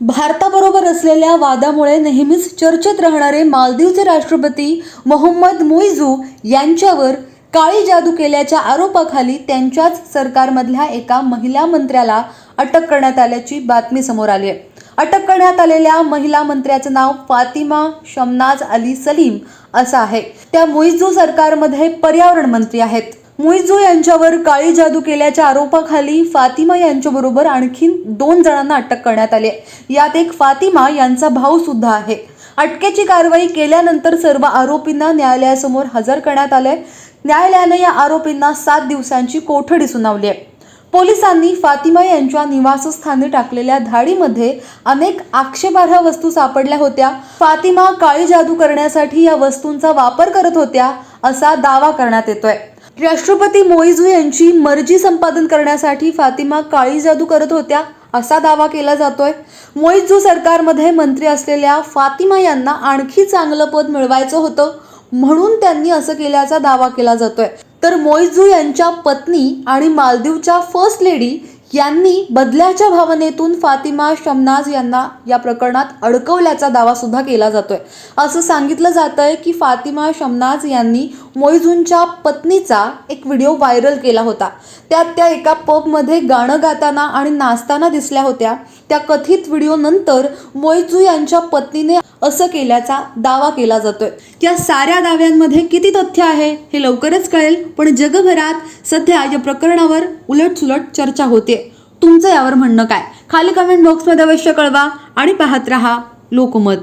भारताबरोबर असलेल्या वादामुळे नेहमीच चर्चेत राहणारे मालदीवचे राष्ट्रपती मोहम्मद मुइझू यांच्यावर काळी जादू केल्याच्या आरोपाखाली त्यांच्याच सरकारमधल्या एका महिला मंत्र्याला अटक करण्यात आल्याची बातमी समोर आली आहे. अटक करण्यात आलेल्या महिला मंत्र्याचं नाव फातिमा शमनाज अली सलीम असं आहे. त्या मुईजू सरकारमध्ये पर्यावरण मंत्री आहेत. मुइझू यांच्यावर काळी जादू केल्याच्या आरोपाखाली फातिमा यांच्याबरोबर आणखीन दोन जणांना अटक करण्यात आली आहे. यात एक फातिमा यांचा भाऊ सुद्धा आहे. अटकेची कारवाई केल्यानंतर सर्व आरोपींना न्यायालयासमोर हजर करण्यात आलंय. न्यायालयानं या आरोपींना सात दिवसांची कोठडी सुनावली आहे. पोलिसांनी फातिमा यांच्या निवासस्थानी टाकलेल्या धाडीमध्ये अनेक आक्षेपार्ह वस्तू सापडल्या होत्या. फातिमा काळी जादू करण्यासाठी या वस्तूंचा वापर करत होत्या असा दावा करण्यात येतोय. राष्ट्रपती मोईझू यांची मर्जी संपादन करण्यासाठी फातिमा काळी जादू करत होत्या असा दावा केला जातोय. मोइझू सरकारमध्ये मंत्री असलेल्या फातिमा यांना आणखी चांगलं पद मिळवायचं होतं म्हणून त्यांनी असं केल्याचा दावा केला जातोय. तर मोइझू यांच्या पत्नी आणि मालदीवच्या फर्स्ट लेडी यांनी बदल्याच्या भावनेतून फातिमा शमनाज यांना या प्रकरणात अडकवल्याचा दावा सुद्धा केला जातोय. असं सांगितलं जात आहे की फातिमा शमनाज यांनी मोइझूंच्या पत्नीचा एक व्हिडिओ व्हायरल केला होता. त्यात त्या एका पबमध्ये गाणं गाताना आणि नाचताना दिसल्या होत्या. त्या कथित व्हिडिओ नंतर मोइझू यांच्या पत्नीने असं केल्याचा दावा केला जातोय. या साऱ्या दाव्यांमध्ये किती तथ्य आहे हे लवकरच कळेल पण जगभरात सध्या या प्रकरणावर उलटसुलट चर्चा होते तुमचं यावर म्हणणं काय? खाली कमेंट बॉक्समध्ये अवश्य कळवा आणि पाहत रहा लोकमत.